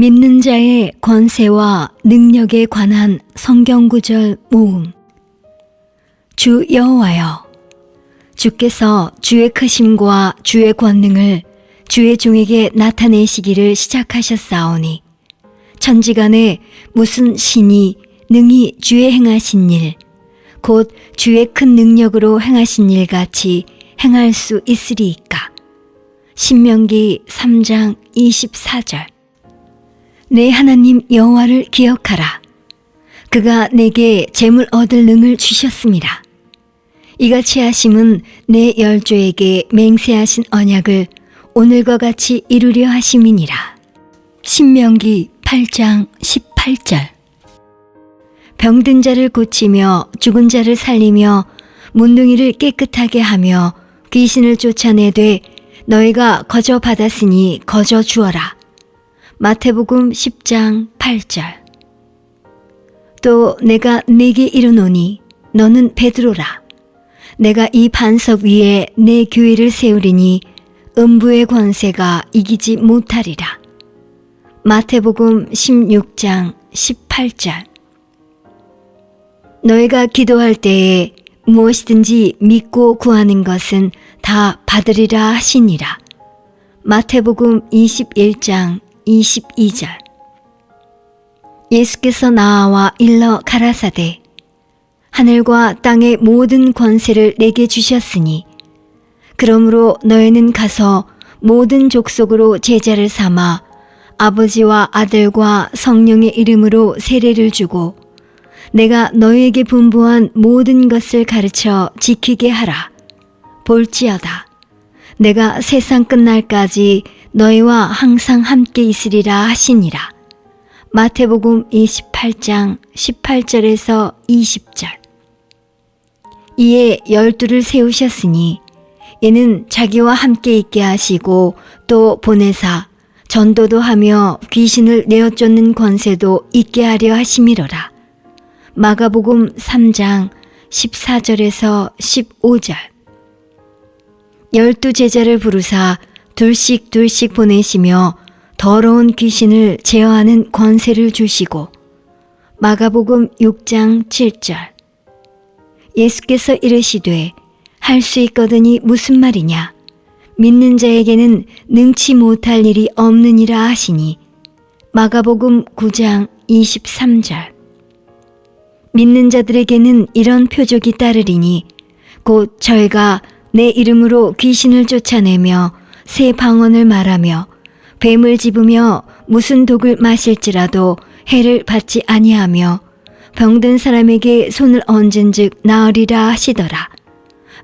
믿는 자의 권세와 능력에 관한 성경 구절 모음. 주 여호와여, 주께서 주의 크심과 주의 권능을 주의 종에게 나타내시기를 시작하셨사오니 천지간에 무슨 신이 능히 주의 행하신 일, 곧 주의 큰 능력으로 행하신 일 같이 행할 수 있으리이까. 신명기 3장 24절. 내 하나님 여호와를 기억하라. 그가 내게 재물 얻을 능을 주셨습니다. 이같이 하심은 내 열조에게 맹세하신 언약을 오늘과 같이 이루려 하심이니라. 신명기 8장 18절. 병든 자를 고치며 죽은 자를 살리며 문둥이를 깨끗하게 하며 귀신을 쫓아내되 너희가 거저 받았으니 거저 주어라. 마태복음 10장 8절. 또 내가 네게 이르노니 너는 베드로라. 내가 이 반석 위에 내 교회를 세우리니 음부의 권세가 이기지 못하리라. 마태복음 16장 18절. 너희가 기도할 때에 무엇이든지 믿고 구하는 것은 다 받으리라 하시니라. 마태복음 21장 22절. 예수께서 나와 일러 가라사대 하늘과 땅의 모든 권세를 내게 주셨으니 그러므로 너희는 가서 모든 족속으로 제자를 삼아 아버지와 아들과 성령의 이름으로 세례를 주고 내가 너희에게 분부한 모든 것을 가르쳐 지키게 하라. 볼지어다. 내가 세상 끝날까지 너희와 항상 함께 있으리라 하시니라. 마태복음 28장 18절에서 20절. 이에 열두를 세우셨으니 이는 자기와 함께 있게 하시고 또 보내사 전도도 하며 귀신을 내어 쫓는 권세도 있게 하려 하심이로라. 마가복음 3장 14절에서 15절. 열두 제자를 부르사 둘씩 둘씩 보내시며 더러운 귀신을 제어하는 권세를 주시고 마가복음 6장 7절. 예수께서 이르시되 할 수 있거든이 무슨 말이냐 믿는 자에게는 능치 못할 일이 없느니라 하시니 마가복음 9장 23절. 믿는 자들에게는 이런 표적이 따르리니 곧 저희가 내 이름으로 귀신을 쫓아내며 새 방언을 말하며 뱀을 집으며 무슨 독을 마실지라도 해를 받지 아니하며 병든 사람에게 손을 얹은즉 나으리라 하시더라.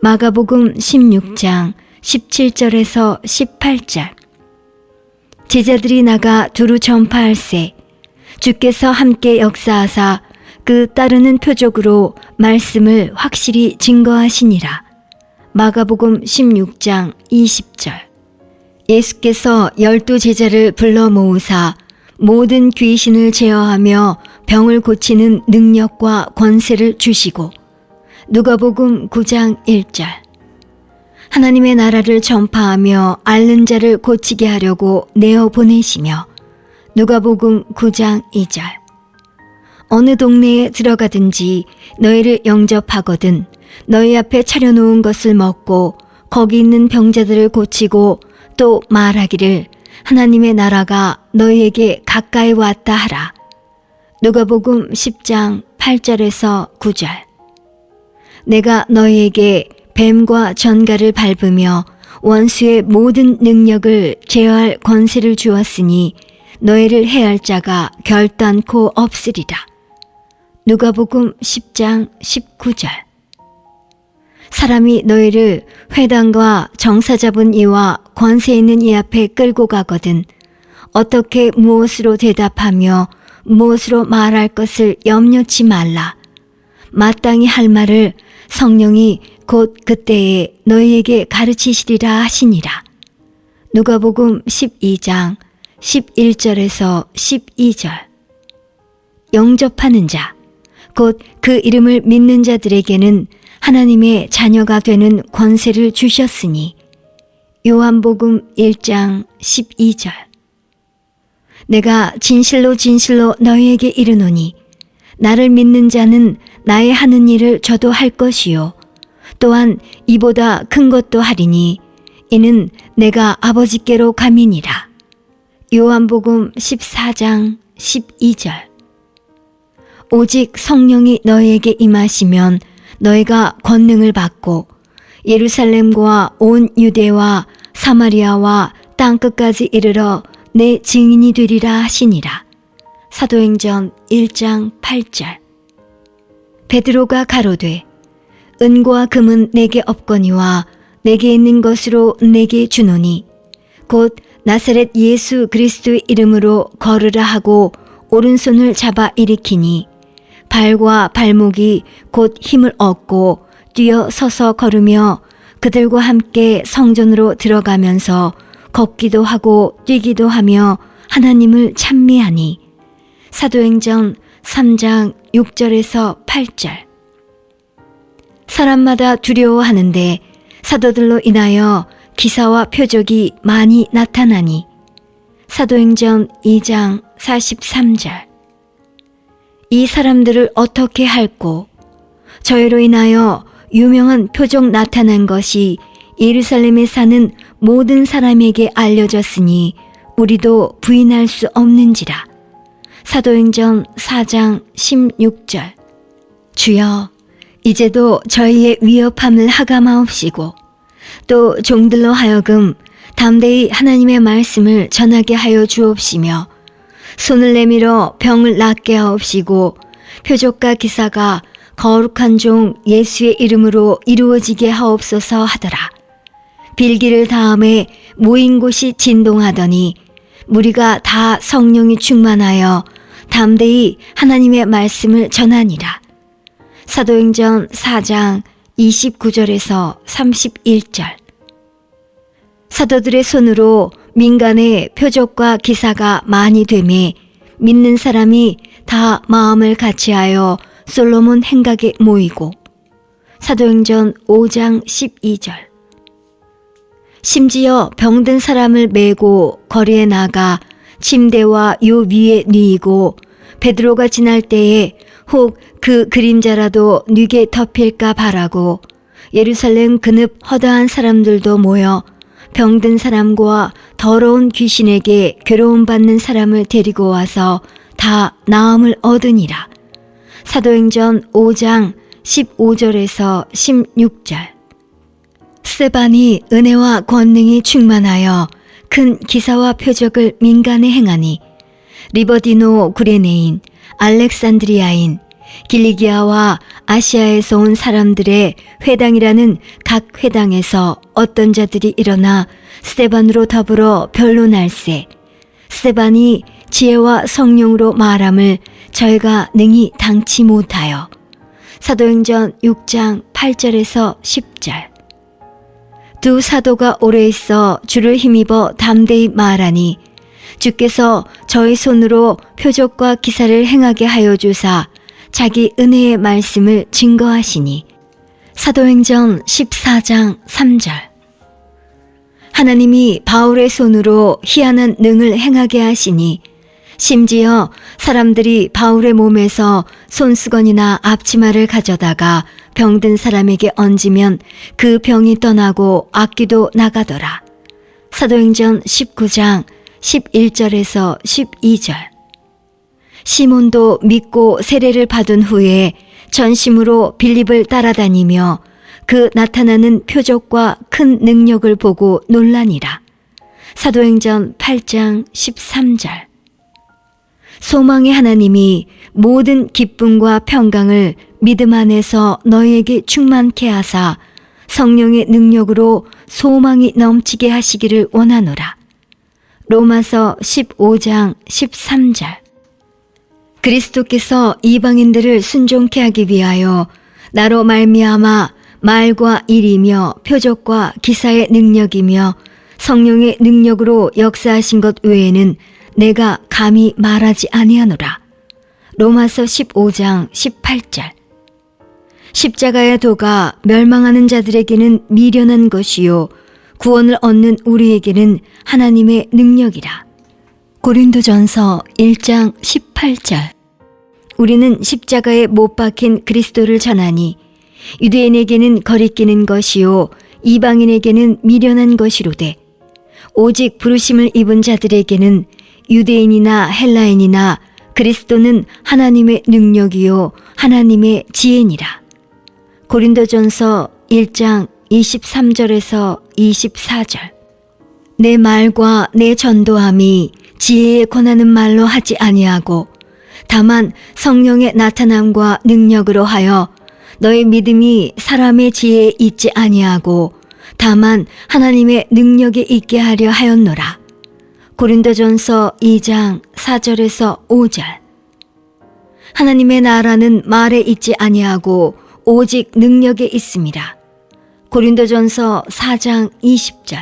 마가복음 16장 17절에서 18절. 제자들이 나가 두루 전파할세 주께서 함께 역사하사 그 따르는 표적으로 말씀을 확실히 증거하시니라. 마가복음 16장 20절. 예수께서 열두 제자를 불러 모으사 모든 귀신을 제어하며 병을 고치는 능력과 권세를 주시고 누가복음 9장 1절. 하나님의 나라를 전파하며 앓는 자를 고치게 하려고 내어 보내시며 누가복음 9장 2절. 어느 동네에 들어가든지 너희를 영접하거든 너희 앞에 차려놓은 것을 먹고 거기 있는 병자들을 고치고 또 말하기를 하나님의 나라가 너희에게 가까이 왔다 하라. 누가복음 10장 8절에서 9절. 내가 너희에게 뱀과 전갈을 밟으며 원수의 모든 능력을 제어할 권세를 주었으니 너희를 해할 자가 결단코 없으리라. 누가복음 10장 19절. 사람이 너희를 회당과 정사 잡은 이와 권세 있는 이 앞에 끌고 가거든 어떻게 무엇으로 대답하며 무엇으로 말할 것을 염려치 말라. 마땅히 할 말을 성령이 곧 그때에 너희에게 가르치시리라 하시니라. 누가복음 12장 11절에서 12절. 영접하는 자, 곧 그 이름을 믿는 자들에게는 하나님의 자녀가 되는 권세를 주셨으니 요한복음 1장 12절. 내가 진실로 진실로 너희에게 이르노니 나를 믿는 자는 나의 하는 일을 저도 할 것이요. 또한 이보다 큰 것도 하리니 이는 내가 아버지께로 감이니라. 요한복음 14장 12절. 오직 성령이 너희에게 임하시면 너희가 권능을 받고 예루살렘과 온 유대와 사마리아와 땅 끝까지 이르러 내 증인이 되리라 하시니라. 사도행전 1장 8절 베드로가 가로되 은과 금은 내게 없거니와 내게 있는 것으로 내게 주노니 곧 나사렛 예수 그리스도의 이름으로 걸으라 하고 오른손을 잡아 일으키니 발과 발목이 곧 힘을 얻고 뛰어 서서 걸으며 그들과 함께 성전으로 들어가면서 걷기도 하고 뛰기도 하며 하나님을 찬미하니. 사도행전 3장 6절에서 8절. 사람마다 두려워하는데 사도들로 인하여 기사와 표적이 많이 나타나니. 사도행전 2장 43절 이 사람들을 어떻게 할꼬? 저희로 인하여 유명한 표적 나타난 것이 예루살렘에 사는 모든 사람에게 알려졌으니 우리도 부인할 수 없는지라. 사도행전 4장 16절. 주여 이제도 저희의 위협함을 하감하옵시고 또 종들로 하여금 담대히 하나님의 말씀을 전하게 하여 주옵시며 손을 내밀어 병을 낫게 하옵시고 표적과 기사가 거룩한 종 예수의 이름으로 이루어지게 하옵소서 하더라. 빌기를 다음에 모인 곳이 진동하더니 무리가 다 성령이 충만하여 담대히 하나님의 말씀을 전하니라. 사도행전 4장 29절에서 31절 사도들의 손으로 민간의 표적과 기사가 많이 되매 믿는 사람이 다 마음을 같이하여 솔로몬 행각에 모이고 사도행전 5장 12절. 심지어 병든 사람을 메고 거리에 나가 침대와 요 위에 누이고 베드로가 지날 때에 혹 그 그림자라도 뉘게 덮일까 바라고 예루살렘 그늪 허다한 사람들도 모여 병든 사람과 더러운 귀신에게 괴로움 받는 사람을 데리고 와서 다 나음을 얻으니라. 사도행전 5장 15절에서 16절. 스반이 은혜와 권능이 충만하여 큰 기사와 표적을 민간에 행하니 리버디노 구레네인, 알렉산드리아인, 길리기아와 아시아에서 온 사람들의 회당이라는 각 회당에서 어떤 자들이 일어나 스테반으로 더불어 변론할세. 스테반이 지혜와 성령으로 말함을 저희가 능히 당치 못하여. 사도행전 6장 8절에서 10절. 두 사도가 오래 있어 주를 힘입어 담대히 말하니 주께서 저희 손으로 표적과 기사를 행하게 하여 주사 자기 은혜의 말씀을 증거하시니. 사도행전 14장 3절. 하나님이 바울의 손으로 희한한 능을 행하게 하시니 심지어 사람들이 바울의 몸에서 손수건이나 앞치마를 가져다가 병든 사람에게 얹으면 그 병이 떠나고 악기도 나가더라. 사도행전 19장 11절에서 12절 시몬도 믿고 세례를 받은 후에 전심으로 빌립을 따라다니며 그 나타나는 표적과 큰 능력을 보고 논란이라. 사도행전 8장 13절. 소망의 하나님이 모든 기쁨과 평강을 믿음 안에서 너희에게 충만케 하사 성령의 능력으로 소망이 넘치게 하시기를 원하노라. 로마서 15장 13절. 그리스도께서 이방인들을 순종케 하기 위하여 나로 말미암아 말과 일이며 표적과 기사의 능력이며 성령의 능력으로 역사하신 것 외에는 내가 감히 말하지 아니하노라. 로마서 15장 18절. 십자가의 도가 멸망하는 자들에게는 미련한 것이요 구원을 얻는 우리에게는 하나님의 능력이라. 고린도전서 1장 18절 우리는 십자가에 못 박힌 그리스도를 전하니 유대인에게는 거리끼는 것이요 이방인에게는 미련한 것이로되 오직 부르심을 입은 자들에게는 유대인이나 헬라인이나 그리스도는 하나님의 능력이요 하나님의 지혜니라. 고린도전서 1장 23절에서 24절 내 말과 내 전도함이 지혜에 권하는 말로 하지 아니하고 다만 성령의 나타남과 능력으로 하여 너의 믿음이 사람의 지혜에 있지 아니하고 다만 하나님의 능력에 있게 하려 하였노라. 고린도전서 2장 4절에서 5절 하나님의 나라는 말에 있지 아니하고 오직 능력에 있습니다. 고린도전서 4장 20절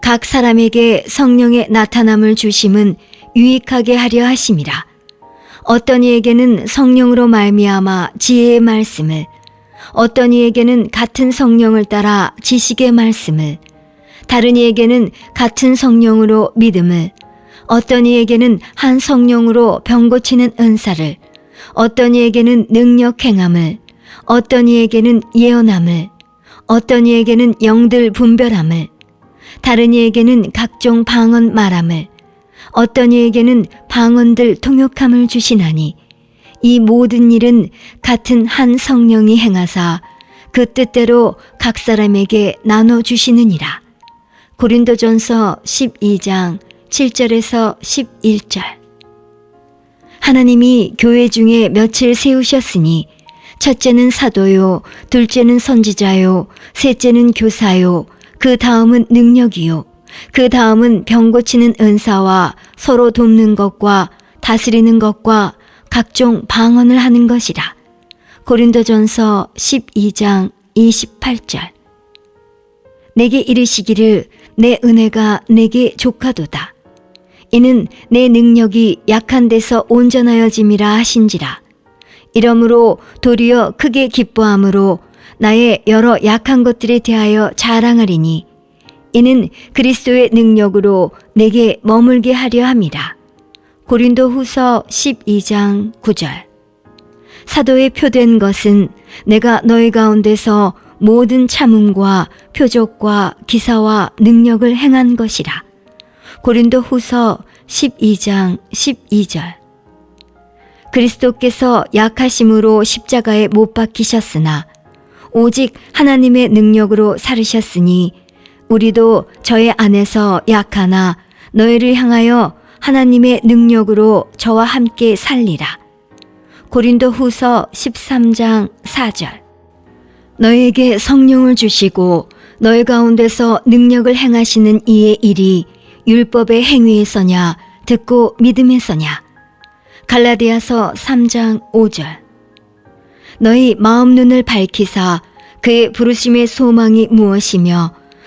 각 사람에게 성령의 나타남을 주심은 유익하게 하려 하심이라. 어떤 이에게는 성령으로 말미암아 지혜의 말씀을, 어떤 이에게는 같은 성령을 따라 지식의 말씀을, 다른 이에게는 같은 성령으로 믿음을, 어떤 이에게는 한 성령으로 병 고치는 은사를, 어떤 이에게는 능력 행함을, 어떤 이에게는 예언함을, 어떤 이에게는 영들 분별함을, 다른 이에게는 각종 방언 말함을, 어떤 이에게는 방언들 통역함을 주시나니, 이 모든 일은 같은 한 성령이 행하사 그 뜻대로 각 사람에게 나눠 주시느니라. 고린도전서 12장 7절에서 11절. 하나님이 교회 중에 며칠 세우셨으니 첫째는 사도요, 둘째는 선지자요, 셋째는 교사요, 그 다음은 능력이요. 그 다음은 병 고치는 은사와 서로 돕는 것과 다스리는 것과 각종 방언을 하는 것이라. 고린도전서 12장 28절. 내게 이르시기를 내 은혜가 내게 족하도다. 이는 내 능력이 약한 데서 온전하여짐이라 하신지라. 이러므로 도리어 크게 기뻐함으로 나의 여러 약한 것들에 대하여 자랑하리니 이는 그리스도의 능력으로 내게 머물게 하려 함이라. 고린도 후서 12장 9절. 사도의 표된 것은 내가 너희 가운데서 모든 참음과 표적과 기사와 능력을 행한 것이라. 고린도 후서 12장 12절. 그리스도께서 약하심으로 십자가에 못 박히셨으나 오직 하나님의 능력으로 살으셨으니 우리도 저의 안에서 약하나 너희를 향하여 하나님의 능력으로 저와 함께 살리라. 고린도 후서 13장 4절. 너에게 성령을 주시고 너희 가운데서 능력을 행하시는 이의 일이 율법의 행위에서냐 듣고 믿음에서냐 갈라디아서 3장 5절 너희 마음 눈을 밝히사 그의 부르심의 소망이 무엇이며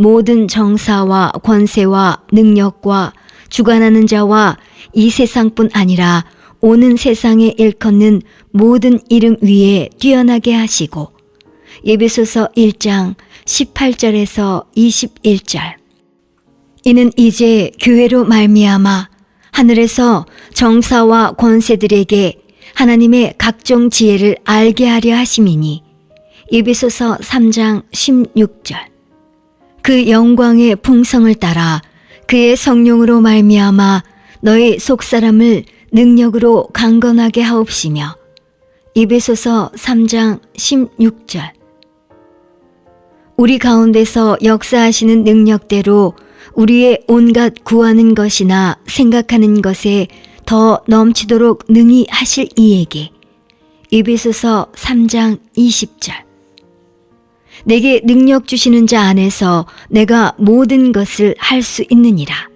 모든 정사와 권세와 능력과 주관하는 자와 이 세상뿐 아니라 오는 세상에 일컫는 모든 이름 위에 뛰어나게 하시고 예배소서 1장 18절에서 21절. 이는 이제 교회로 말미암아 하늘에서 정사와 권세들에게 하나님의 각종 지혜를 알게 하려 하심이니 예배소서 3장 16절 그 영광의 풍성을 따라 그의 성령으로 말미암아 너희 속사람을 능력으로 강건하게 하옵시며 예배소서 3장 16절. 우리 가운데서 역사하시는 능력대로 우리의 온갖 구하는 것이나 생각하는 것에 더 넘치도록 능히 하실 이에게 에베소서 3장 20절 내게 능력 주시는 자 안에서 내가 모든 것을 할 수 있느니라.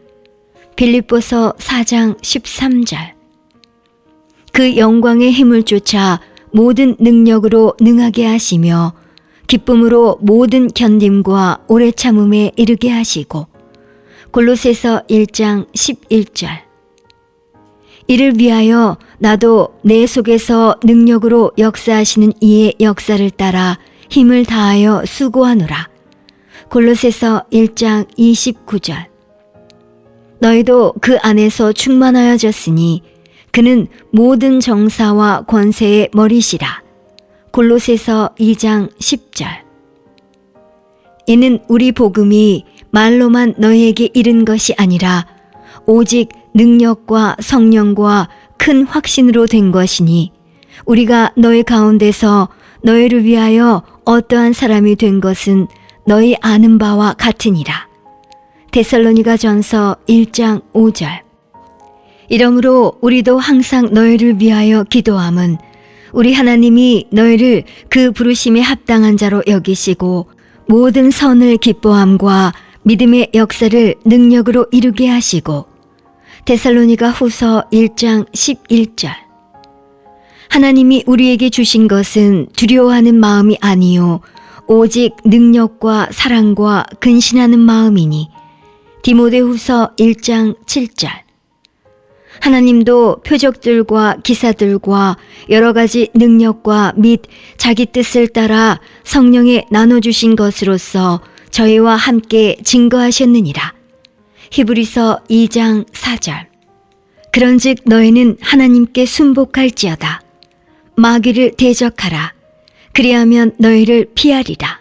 빌립보서 4장 13절 그 영광의 힘을 쫓아 모든 능력으로 능하게 하시며 기쁨으로 모든 견딤과 오래 참음에 이르게 하시고 골로새서 1장 11절 이를 위하여 나도 내 속에서 능력으로 역사하시는 이의 역사를 따라 힘을 다하여 수고하노라. 골로새서 1장 29절 너희도 그 안에서 충만하여졌으니 그는 모든 정사와 권세의 머리시라. 골로새서 2장 10절 이는 우리 복음이 말로만 너희에게 이른 것이 아니라 오직 능력과 성령과 큰 확신으로 된 것이니 우리가 너희 가운데서 너희를 위하여 어떠한 사람이 된 것은 너희 아는 바와 같으니라. 데살로니가 전서 1장 5절. 이러므로 우리도 항상 너희를 위하여 기도함은 우리 하나님이 너희를 그 부르심에 합당한 자로 여기시고 모든 선을 기뻐함과 믿음의 역사를 능력으로 이루게 하시고. 데살로니가 후서 1장 11절 하나님이 우리에게 주신 것은 두려워하는 마음이 아니요 오직 능력과 사랑과 근신하는 마음이니 디모데후서 1장 7절 하나님도 표적들과 기사들과 여러 가지 능력과 및 자기 뜻을 따라 성령에 나눠 주신 것으로서 저희와 함께 증거하셨느니라. 히브리서 2장 4절 그런즉 너희는 하나님께 순복할지어다. 마귀를 대적하라. 그리하면 너희를 피하리라.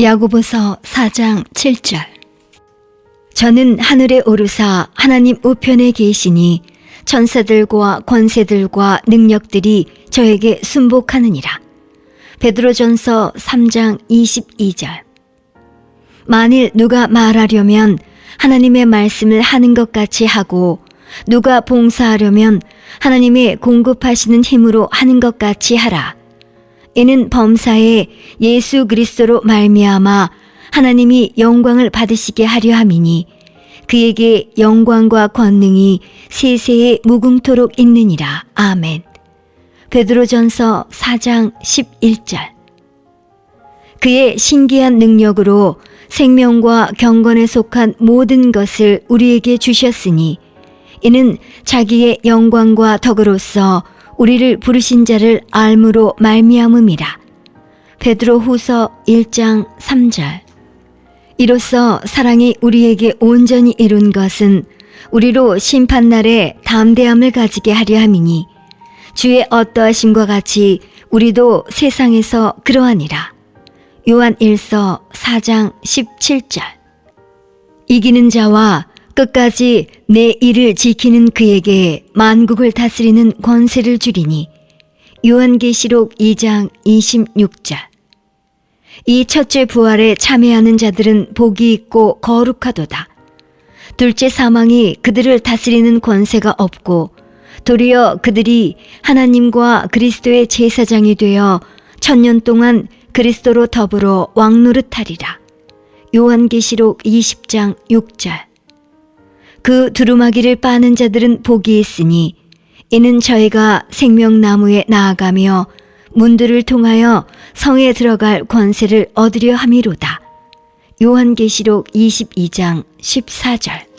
야고보서 4장 7절 저는 하늘에 오르사 하나님 우편에 계시니 천사들과 권세들과 능력들이 저에게 순복하느니라. 베드로전서 3장 22절 만일 누가 말하려면 하나님의 말씀을 하는 것 같이 하고 누가 봉사하려면 하나님의 공급하시는 힘으로 하는 것 같이 하라. 이는 범사에 예수 그리스도로 말미암아 하나님이 영광을 받으시게 하려 함이니 그에게 영광과 권능이 세세에 무궁토록 있느니라. 아멘. 베드로전서 4장 11절 그의 신기한 능력으로 생명과 경건에 속한 모든 것을 우리에게 주셨으니 이는 자기의 영광과 덕으로서 우리를 부르신 자를 알므로 말미암음이라. 베드로 후서 1장 3절 이로써 사랑이 우리에게 온전히 이룬 것은 우리로 심판날에 담대함을 가지게 하려 함이니 주의 어떠하심과 같이 우리도 세상에서 그러하니라. 요한 1서 4장 17절 이기는 자와 끝까지 내 일을 지키는 그에게 만국을 다스리는 권세를 주리니 요한계시록 2장 26절 이 첫째 부활에 참여하는 자들은 복이 있고 거룩하도다. 둘째 사망이 그들을 다스리는 권세가 없고 도리어 그들이 하나님과 그리스도의 제사장이 되어 천년 동안 그리스도로 더불어 왕노릇하리라. 요한계시록 20장 6절 그 두루마기를 빠는 자들은 복이 있으니 이는 저희가 생명나무에 나아가며 문들을 통하여 성에 들어갈 권세를 얻으려 함이로다. 요한계시록 22장 14절